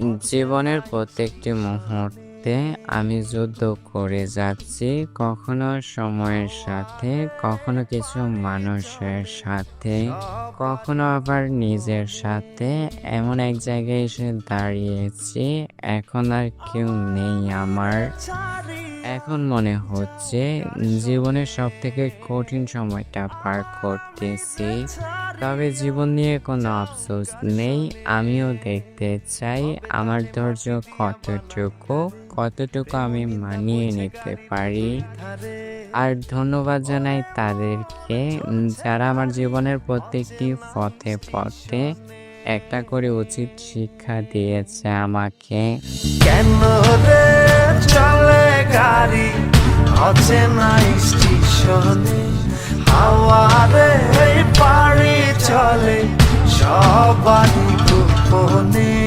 জীবনের প্রত্যেকটি মুহূর্তে আমি যুদ্ধ করে যাচ্ছি, কখনো সময়ের সাথে, কখনো কিছু মানুষের সাথে, কখনো আবার নিজের সাথে। এমন এক জায়গায় এসে দাঁড়িয়েছি, এখন আর কেউ নেই আমার। এখন মনে হচ্ছে জীবনের সব থেকে কঠিন সময়টা পার করতেছি। তবে জীবন নিয়ে কোনো আফসোস নেই, আমিও দেখতে চাই আমার ধৈর্য কতটুকু কতটুকু আমি মানিয়ে নিতে পারি। আর ধন্যবাদ জানাই তাদেরকে যারা আমার জীবনের প্রত্যেকটি পথে পথে একটা করে উচিত শিক্ষা দিয়েছে আমাকে। কেন অচেনা স্টেশনে হাওয়ারে পাড়ি চলে সবারই গোপনে।